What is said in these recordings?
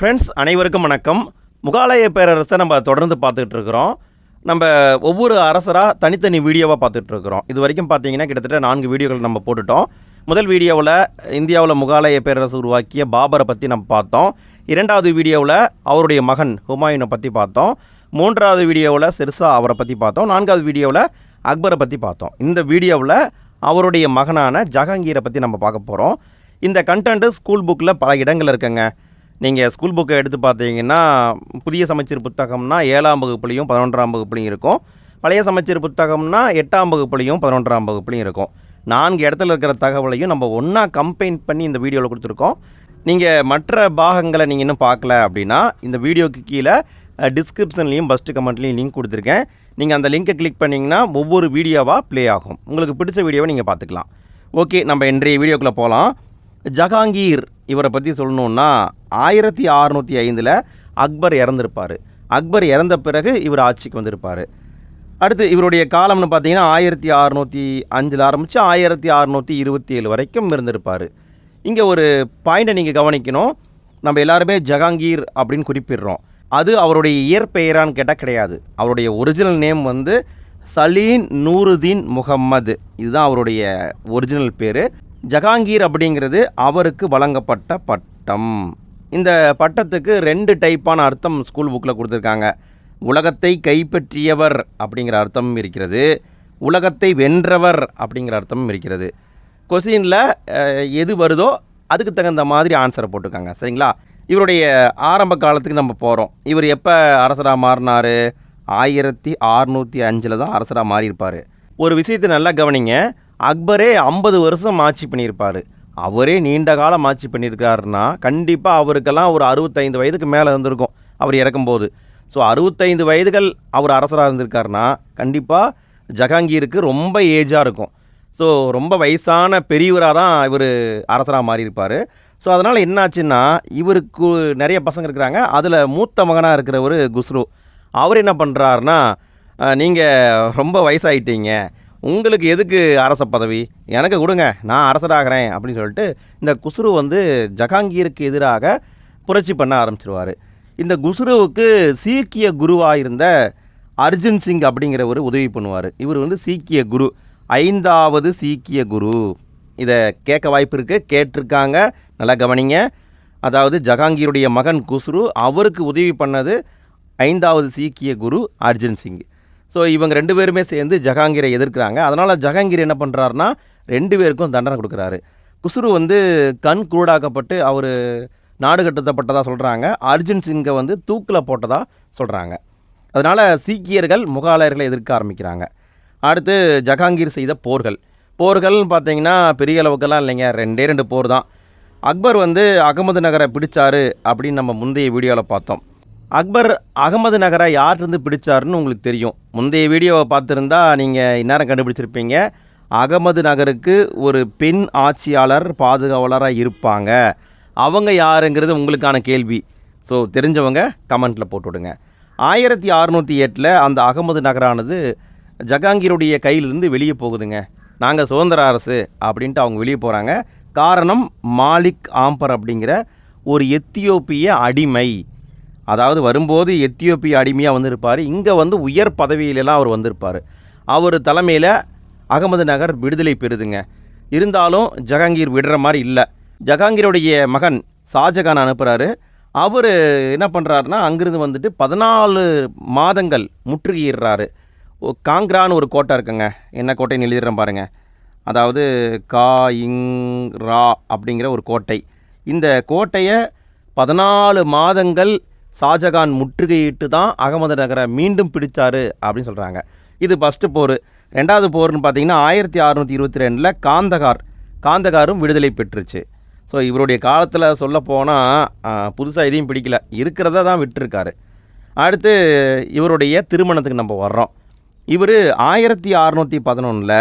Friends அனைவருக்கும் வணக்கம். முகாலய பேரரசை நம்ம தொடர்ந்து பார்த்துக்கிட்டு இருக்கிறோம். நம்ம ஒவ்வொரு அரசராக தனித்தனி வீடியோவாக பார்த்துட்டு இருக்கிறோம். இது வரைக்கும் பார்த்தீங்கன்னா கிட்டத்தட்ட நான்கு வீடியோக்கள் நம்ம போட்டுட்டோம். முதல் வீடியோவில் இந்தியாவில் முகாலய பேரரசு உருவாக்கிய பாபரை பற்றி நம்ம பார்த்தோம். இரண்டாவது வீடியோவில் அவருடைய மகன் ஹுமாயூனை பற்றி பார்த்தோம். மூன்றாவது வீடியோவில் சிர்சா அவரை பற்றி பார்த்தோம். நான்காவது வீடியோவில் அக்பரை பற்றி பார்த்தோம். இந்த வீடியோவில் அவருடைய மகனான ஜஹாங்கீரை பற்றி நம்ம பார்க்க போகிறோம் இந்த கண்டென்ட்டு ஸ்கூல் புக்கில் பல இடங்கள் இருக்குங்க. நீங்கள் ஸ்கூல் புக்கை எடுத்து பார்த்தீங்கன்னா புதிய சமச்சீர் புத்தகம்னா ஏழாம் வகுப்புலையும் பதினொன்றாம் வகுப்புலையும் இருக்கும். பழைய சமச்சீர் புத்தகம்னா எட்டாம் வகுப்புலையும் பதினொன்றாம் வகுப்புலையும் இருக்கும். நான்கு இடத்துல இருக்கிற தகவலையும் நம்ம ஒன்றா கம்பைன் பண்ணி இந்த வீடியோவில் கொடுத்துருக்கோம். நீங்கள் மற்ற பாகங்களை நீங்கள் இன்னும் பார்க்கல அப்படின்னா இந்த வீடியோக்கு கீழே டிஸ்கிரிப்ஷன்லேயும் ஃபஸ்ட்டு கமெண்ட்லேயும் லிங்க் கொடுத்துருக்கேன். நீங்கள் அந்த லிங்கை கிளிக் பண்ணிங்கன்னா ஒவ்வொரு வீடியோவாக ப்ளே ஆகும். உங்களுக்கு பிடிச்ச வீடியோவை நீங்கள் பார்த்துக்கலாம். ஓகே நம்ம இன்றைய வீடியோக்குள்ளே போகலாம் ஜஹாங்கீர் இவரை பற்றி சொல்லணுன்னா ஆயிரத்தி அறநூற்றி ஐந்தில் அக்பர் இறந்திருப்பார். அக்பர் இறந்த பிறகு இவர் ஆட்சிக்கு வந்திருப்பார். அடுத்து இவருடைய காலம்னு பார்த்தீங்கன்னா ஆயிரத்தி அறநூற்றி அஞ்சில் ஆரம்பித்து ஆயிரத்தி அறநூற்றி இருபத்தி ஏழு வரைக்கும் இருந்திருப்பார். இங்கே ஒரு பாயிண்ட்டை நீங்கள் கவனிக்கணும். நம்ம எல்லாருமே ஜஹாங்கீர் அப்படின்னு குறிப்பிடுறோம். அது அவருடைய இயற்பெயரான்னு கேட்டால் கிடையாது. அவருடைய ஒரிஜினல் நேம் வந்து சலீன் நூருதீன் முகம்மது. இதுதான் அவருடைய ஒரிஜினல் பேர். ஜஹாங்கீர் அப்படிங்கிறது அவருக்கு வழங்கப்பட்ட பட்டம். இந்த பட்டத்துக்கு ரெண்டு டைப்பான அர்த்தம் ஸ்கூல் புக்கில் கொடுத்துருக்காங்க. உலகத்தை கைப்பற்றியவர் அப்படிங்கிற அர்த்தமும் இருக்கிறது. உலகத்தை வென்றவர் அப்படிங்கிற அர்த்தமும் இருக்கிறது. கொஸ்டினில் எது வருதோ அதுக்கு தகுந்த மாதிரி ஆன்சரை போட்டிருக்காங்க. சரிங்களா? இவருடைய ஆரம்ப காலத்துக்கு நம்ம போகிறோம் இவர் எப்போ அரசராக மாறினார்? ஆயிரத்தி அறுநூற்றி அஞ்சில் தான் அரசராக மாறியிருப்பார். ஒரு விஷயத்தை நல்லா கவனிங்க. அக்பரே ஐம்பது வருஷம் ஆட்சி பண்ணியிருப்பார். அவரே நீண்ட காலம் ஆட்சி பண்ணியிருக்காருன்னா கண்டிப்பாக அவருக்கெல்லாம் ஒரு அறுபத்தைந்து வயதுக்கு மேலே இருந்திருக்கும் அவர் இறக்கும்போது. ஸோ அறுபத்தைந்து வயதுகள் அவர் அரசராக இருந்திருக்காருன்னா கண்டிப்பாக ஜஹாங்கீருக்கு ரொம்ப ஏஜாக இருக்கும். ஸோ ரொம்ப வயசான பெரியவராக தான் இவர் அரசராக மாறியிருப்பார். ஸோ அதனால் என்னாச்சுன்னா இவருக்கு நிறைய பசங்க இருக்கிறாங்க. அதில் மூத்த மகனாக இருக்கிறவர் குஸ்ரு. அவர் என்ன பண்ணுறாருனா நீங்கள் ரொம்ப வயசாகிட்டீங்க உங்களுக்கு எதுக்கு அரச பதவி? எனக்கு கொடுங்க நான் அரசராகிறேன் அப்படின்னு சொல்லிட்டு இந்த குஸ்ரு வந்து ஜஹாங்கீருக்கு எதிராக புரட்சி பண்ண ஆரம்பிச்சிருவார். இந்த குஸ்ருவுக்கு சீக்கிய குருவாக இருந்த அர்ஜுன் சிங் அப்படிங்கிறவர் உதவி பண்ணுவார். இவர் வந்து சீக்கிய குரு ஐந்தாவது சீக்கிய குரு. இதை கேட்க வாய்ப்பு இருக்குது கேட்டிருக்காங்க. நல்லா கவனிங்க. அதாவது ஜஹாங்கீருடைய மகன் குஸ்ரு அவருக்கு உதவி பண்ணது ஐந்தாவது சீக்கிய குரு அர்ஜுன் சிங். ஸோ இவங்க ரெண்டு பேருமே சேர்ந்து ஜஹாங்கீரை எதிர்க்கிறாங்க. அதனால் ஜஹாங்கீர் என்ன பண்ணுறாருனா ரெண்டு பேருக்கும் தண்டனை கொடுக்குறாரு. குஸ்ரு வந்து கண் குருடாக்கப்பட்டு அவர் நாடு கடத்தப்பட்டதாக சொல்கிறாங்க அர்ஜுன் சிங்கை வந்து தூக்கில் போட்டதாக சொல்கிறாங்க அதனால் சீக்கியர்கள் முகாலயர்களை எதிர்க்க ஆரம்பிக்கிறாங்க. அடுத்து ஜஹாங்கீர் செய்த போர்கள். போர்கள்னு பார்த்தீங்கன்னா பெரிய அளவுக்கெல்லாம் இல்லைங்க. ரெண்டே ரெண்டு போர் தான். அக்பர் வந்து அகமது நகரை பிடிச்சாரு அப்படின்னு நம்ம முந்தைய வீடியோவில் பார்த்தோம். அக்பர் அகமது நகரை யார்கிட்டருந்து பிடிச்சாருன்னு உங்களுக்கு தெரியும். முந்தைய வீடியோவை பார்த்துருந்தா நீங்கள் இந்நேரம் கண்டுபிடிச்சிருப்பீங்க. அகமது நகருக்கு ஒரு பெண் ஆட்சியாளர் பாதுகாவலராக இருப்பாங்க. அவங்க யாருங்கிறது உங்களுக்கான கேள்வி. ஸோ தெரிஞ்சவங்க கமெண்ட்டில் போட்டுவிடுங்க. ஆயிரத்தி அறநூற்றி எட்டில் அந்த அகமது நகரானது ஜகாங்கீருடைய கையிலிருந்து வெளியே போகுதுங்க. நாங்கள் சுதந்திர அரசு அப்படின்ட்டு அவங்க வெளியே போகிறாங்க காரணம் மாலிக் ஆம்பர் அப்படிங்கிற ஒரு எத்தியோப்பிய அடிமை. அதாவது வரும்போது எத்தியோப்பிய அடிமையாக வந்திருப்பார். இங்கே வந்து உயர் பதவியிலலாம் அவர் வந்திருப்பார். அவர் தலைமையில் அகமது நகர் விடுதலை பெறுதுங்க. இருந்தாலும் ஜஹாங்கீர் விடுற மாதிரி இல்லை. ஜஹாங்கீருடைய மகன் ஷாஜகான் அனுப்புகிறாரு அவர் என்ன பண்ணுறாருனா அங்கிருந்து வந்துட்டு பதினாலு மாதங்கள் முற்றுகையிடுறாரு. ஓ, காங்க்ரான்னு ஒரு கோட்டை இருக்குங்க. என்ன கோட்டைன்னு எழுதிடுறேன் பாருங்கள் அதாவது கா இங் ரா அப்படிங்கிற ஒரு கோட்டை. இந்த கோட்டையை பதினாலு மாதங்கள் ஷாஜகான் முற்றுகையிட்டு தான் அகமது நகரை மீண்டும் பிடித்தார் அப்படின்னு சொல்கிறாங்க இது ஃபஸ்ட்டு போர். ரெண்டாவது போர்னு பார்த்தீங்கன்னா ஆயிரத்தி அறநூற்றி இருபத்தி ரெண்டில் காந்தகார் காந்தகாரும் விடுதலை பெற்றுச்சு. ஸோ இவருடைய காலத்தில் சொல்ல போனால் புதுசாக எதையும் பிடிக்கல. இருக்கிறத தான் விட்டுருக்காரு. அடுத்து இவருடைய திருமணத்துக்கு நம்ம வர்றோம். இவர் ஆயிரத்தி அறநூற்றி பதினொன்றில்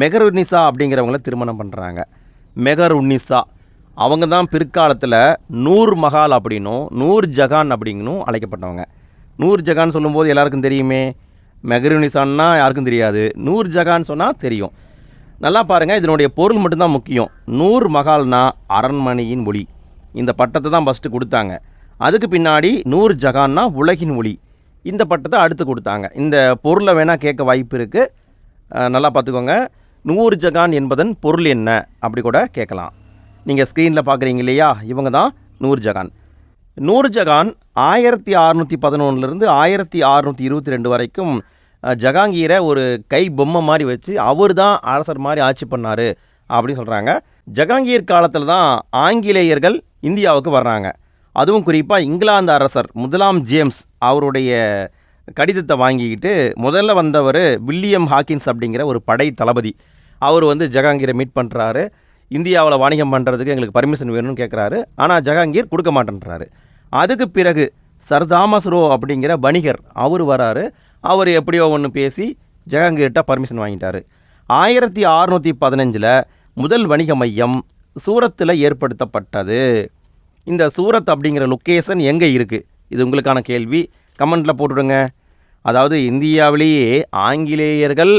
மெகர் உன்னிசா அப்படிங்கிறவங்கள திருமணம் பண்ணுறாங்க மெகர் உன்னிசா அவங்க தான் பிற்காலத்தில் நூர் மகால் அப்படின்னும் நூர் ஜகான் அப்படிங்கனும் அழைக்கப்பட்டவங்க. நூர் ஜகான் சொல்லும்போது எல்லாருக்கும் தெரியுமே. மெகர் யாருக்கும் தெரியாது. நூர் ஜகான் சொன்னால் தெரியும். நல்லா பாருங்கள் இதனுடைய பொருள் மட்டும்தான் முக்கியம். நூர் மகால்னா அரண்மனையின் ஒளி. இந்த பட்டத்தை தான் ஃபஸ்ட்டு கொடுத்தாங்க. அதுக்கு பின்னாடி நூர் ஜகான்னா உலகின் ஒளி. இந்த பட்டத்தை அடுத்து கொடுத்தாங்க. இந்த பொருளை வேணால் கேட்க வாய்ப்பு இருக்குது நல்லா பார்த்துக்கோங்க. நூறு ஜகான் என்பதன் பொருள் என்ன? அப்படி கூட கேட்கலாம். நீங்கள் ஸ்க்ரீனில் பார்க்குறீங்க இல்லையா? இவங்க தான் நூர்ஜகான் நூர்ஜகான் ஆயிரத்தி அறநூற்றி பதினொன்றுலேருந்து ஆயிரத்தி அறநூற்றி இருபத்தி ரெண்டு வரைக்கும் ஜகாங்கீரை ஒரு கை பொம்மை மாதிரி வச்சு அவர் தான் அரசர் மாதிரி ஆட்சி பண்ணார் அப்படின்னு சொல்கிறாங்க ஜகாங்கீர் காலத்தில் தான் ஆங்கிலேயர்கள் இந்தியாவுக்கு வர்றாங்க. அதுவும் குறிப்பாக இங்கிலாந்து அரசர் முதலாம் ஜேம்ஸ் அவருடைய கடிதத்தை வாங்கிக்கிட்டு முதல்ல வந்தவர் வில்லியம் ஹாக்கின்ஸ் அப்படிங்கிற ஒரு படை தளபதி. அவர் வந்து ஜகாங்கீரை மீட் பண்ணுறாரு இந்தியாவில் வாணிகம் பண்ணுறதுக்கு எங்களுக்கு பர்மிஷன் வேணும்னு கேட்குறாரு ஆனால் ஜஹாங்கீர் கொடுக்க மாட்டேன்றாரு. அதுக்கு பிறகு சர் தாமஸ் ரோ அப்படிங்கிற வணிகர் அவர் வராரு. அவர் எப்படியோ ஒன்று பேசி ஜஹாங்கீர்கிட்ட பர்மிஷன் வாங்கிட்டார். ஆயிரத்தி அறநூற்றி பதினஞ்சில் முதல் வணிக மையம் சூரத்தில் ஏற்படுத்தப்பட்டது. இந்த சூரத் அப்படிங்கிற லொக்கேஷன் எங்கே இருக்குது இது உங்களுக்கான கேள்வி. கமெண்ட்டில் போட்டுவிடுங்க அதாவது இந்தியாவிலேயே ஆங்கிலேயர்கள்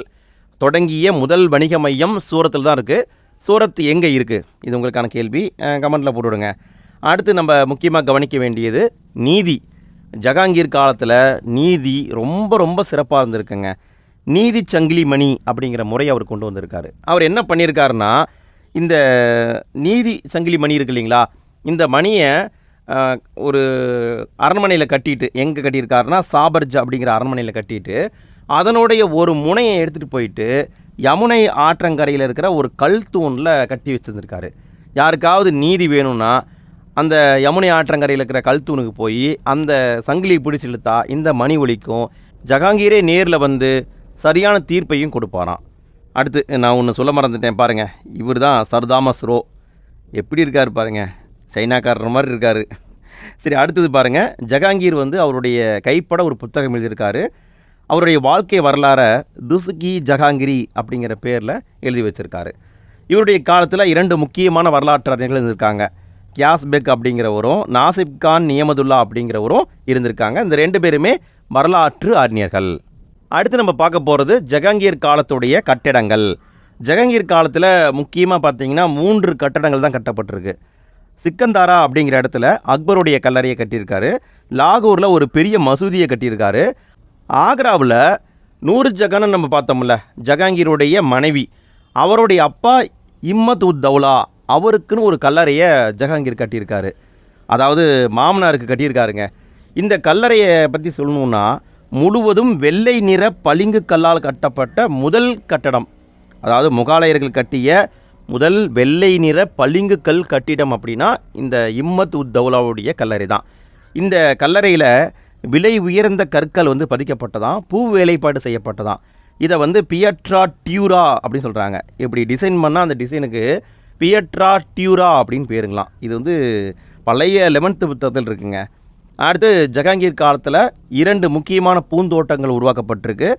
தொடங்கிய முதல் வணிக மையம் சூரத்தில் தான் இருக்குது சூரத் எங்கே இருக்குது இது உங்களுக்கான கேள்வி. கமெண்ட்டில் போட்டுவிடுங்க. அடுத்து நம்ம முக்கியமாக கவனிக்க வேண்டியது நீதி. ஜகாங்கீர் காலத்தில் நீதி ரொம்ப ரொம்ப சிறப்பாக இருந்திருக்குங்க. நீதி சங்கிலி மணி அப்படிங்கிற முறை அவர் கொண்டு வந்திருக்காரு. அவர் என்ன பண்ணியிருக்காருன்னா இந்த நீதி சங்கிலி மணி இருக்கு இல்லைங்களா இந்த மணியை ஒரு அரண்மனையில் கட்டிட்டு எங்கே கட்டியிருக்காருன்னா சாபர்ஜ் அப்படிங்கிற அரண்மனையில் கட்டிட்டு அதனுடைய ஒரு முனையை எடுத்துகிட்டு போயிட்டு யமுனை ஆற்றங்கரையில் இருக்கிற ஒரு கல் தூணில் கட்டி வச்சுருந்துருக்காரு. யாருக்காவது நீதி வேணும்னா அந்த யமுனை ஆற்றங்கரையில் இருக்கிற கல் தூணுக்கு போய் அந்த சங்கிலி பிடிச்சி இழுத்தா இந்த மணி ஒலிக்கும். ஜஹாங்கீரே நேரில் வந்து சரியான தீர்ப்பையும் கொடுப்பாராம். அடுத்து நான் ஒன்று சொல்ல மறந்துட்டேன் பாருங்கள் இவர் தான் சர்தாமஸ் ரோ. எப்படி இருக்கார் பாருங்கள் சைனாக்காரர் மாதிரி இருக்கார். சரி அடுத்தது பாருங்கள் ஜஹாங்கீர் வந்து அவருடைய கைப்பட ஒரு புத்தகம் எழுதியிருக்காரு. அவருடைய வாழ்க்கை வரலாறை துசுகி ஜஹாங்கிரி அப்படிங்கிற பேரில் எழுதி வச்சுருக்காரு. இவருடைய காலத்தில் இரண்டு முக்கியமான வரலாற்று அறிஞர்கள் இருந்திருக்காங்க. கியாஸ்பெக் அப்படிங்கிறவரும் நாசிப் கான் நியமதுல்லா அப்படிங்கிறவரும் இருந்திருக்காங்க. இந்த ரெண்டு பேருமே வரலாற்று அறிஞர்கள். அடுத்து நம்ம பார்க்க போகிறது ஜஹாங்கீர் காலத்துடைய கட்டிடங்கள். ஜஹாங்கீர் காலத்தில் முக்கியமாக பார்த்தீங்கன்னா மூன்று கட்டடங்கள் தான் கட்டப்பட்டிருக்கு. சிக்கந்தாரா அப்படிங்கிற இடத்துல அக்பருடைய கல்லறையை கட்டியிருக்காரு. லாகூரில் ஒரு பெரிய மசூதியை கட்டியிருக்காரு. ஆக்ராவில் நூறு ஜகனை நம்ம பார்த்தோம்ல ஜகாங்கீருடைய மனைவி. அவருடைய அப்பா இம்மத் உத் தௌலா அவருக்குன்னு ஒரு கல்லறையை ஜஹாங்கீர் கட்டியிருக்காரு. அதாவது மாமனாருக்கு கட்டியிருக்காருங்க. இந்த கல்லறையை பற்றி சொல்லணுன்னா முழுவதும் வெள்ளை நிற பளிங்கு கல்லால் கட்டப்பட்ட முதல் கட்டடம். அதாவது முகாலயர்கள் கட்டிய முதல் வெள்ளை நிற பளிங்கு கல் கட்டிடம் அப்படின்னா இந்த இம்மத் உத் தௌலாவுடைய கல்லறை தான் இந்த கல்லறையில் விலை உயர்ந்த கற்கள் வந்து பதிக்கப்பட்டதாம் பூ வேலைப்பாடு செய்யப்பட்டதாம். இதை வந்து பியட்ரா டியூரா அப்படின்னு சொல்கிறாங்க இப்படி டிசைன் பண்ணால் அந்த டிசைனுக்கு பியட்ரா டியூரா அப்படின்னு பேருங்களாம். இது வந்து பழைய லெவன்த்து புத்தகத்தில் இருக்குங்க. அடுத்து ஜஹாங்கீர் காலத்தில் இரண்டு முக்கியமான பூந்தோட்டங்கள் உருவாக்கப்பட்டிருக்கு.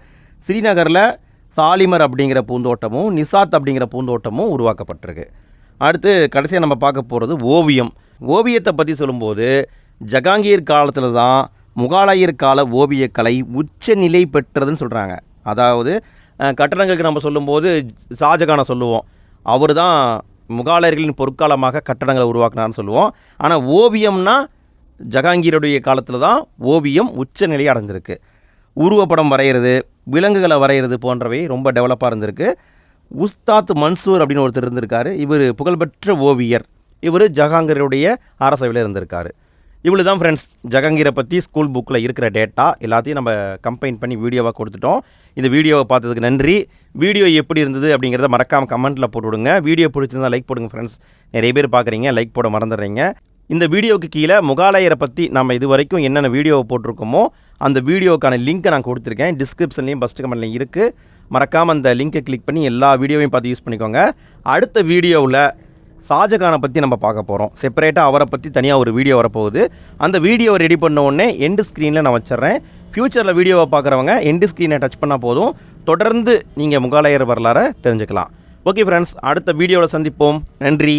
ஸ்ரீநகரில் சாலிமர் அப்படிங்கிற பூந்தோட்டமும் நிசாத் அப்படிங்கிற பூந்தோட்டமும் உருவாக்கப்பட்டிருக்கு. அடுத்து கடைசியாக நம்ம பார்க்க போகிறது ஓவியம். ஓவியத்தை பற்றி சொல்லும்போது ஜஹாங்கீர் காலத்தில் தான் முகாலயர் கால ஓவியக்கலை உச்சநிலை பெற்றதுன்னு சொல்கிறாங்க அதாவது கட்டடங்களுக்கு நம்ம சொல்லும்போது ஷாஜகானை சொல்லுவோம். அவர் தான் முகாலயர்களின் பொற்காலமாக கட்டடங்களை உருவாக்குனார்னு சொல்லுவோம். ஆனால் ஓவியம்னா ஜஹாங்கீருடைய காலத்தில் தான் ஓவியம் உச்சநிலையை அடைஞ்சிருக்கு. உருவப்படம் வரைகிறது விலங்குகளை வரைகிறது போன்றவை ரொம்ப டெவலப்பாக இருந்திருக்கு. உஸ்தாத் மன்சூர் அப்படின்னு ஒருத்தர் இருந்திருக்காரு. இவர் புகழ்பெற்ற ஓவியர். இவர் ஜஹாங்கீருடைய அரசவையில் இருந்திருக்காரு. இவ்வளோ தான் ஃப்ரெண்ட்ஸ் ஜகங்கீரை பற்றி ஸ்கூல் புக்கில் இருக்கிற டேட்டா எல்லாத்தையும் நம்ம கம்பைன் பண்ணி வீடியோவாக கொடுத்துட்டோம். இந்த வீடியோவை பார்த்ததுக்கு நன்றி. வீடியோ எப்படி இருந்தது அப்படிங்கிறத மறக்காமல் கமெண்ட்டில் போட்டு விடுங்க வீடியோ பிடிச்சிருந்தா லைக் போடுங்க ஃப்ரெண்ட்ஸ் நிறைய பேர் பார்க்குறீங்க லைக் போட மறந்துடுறீங்க. இந்த வீடியோவுக்கு கீழே முகாலயரை பற்றி நம்ம இது வரைக்கும் என்னென்ன வீடியோவை போட்டிருக்கோமோ அந்த வீடியோக்கான லிங்க்கை நான் கொடுத்துருக்கேன். டிஸ்கிரிப்ஷன்லேயும் ஃபஸ்ட்டு கமெண்ட்லையும் இருக்குது மறக்காமல் அந்த லிங்கை கிளிக் பண்ணி எல்லா வீடியோவையும் பார்த்து யூஸ் பண்ணிக்கோங்க. அடுத்த வீடியோவில் ஷாஜகானை பற்றி நம்ம பார்க்க போகிறோம் செப்பரேட்டாக அவரை பற்றி தனியாக ஒரு வீடியோ வரப்போகுது. அந்த வீடியோவை ரெடி பண்ண உடனே எண்டு ஸ்க்ரீனில் நான் வச்சிடுறேன். ஃப்யூச்சரில் வீடியோவை பார்க்குறவங்க எண்டு ஸ்க்ரீனை டச் பண்ணால் போதும். தொடர்ந்து நீங்கள் முகாலயர் வரலாறை தெரிஞ்சுக்கலாம். ஓகே ஃப்ரெண்ட்ஸ் அடுத்த வீடியோவில் சந்திப்போம். நன்றி.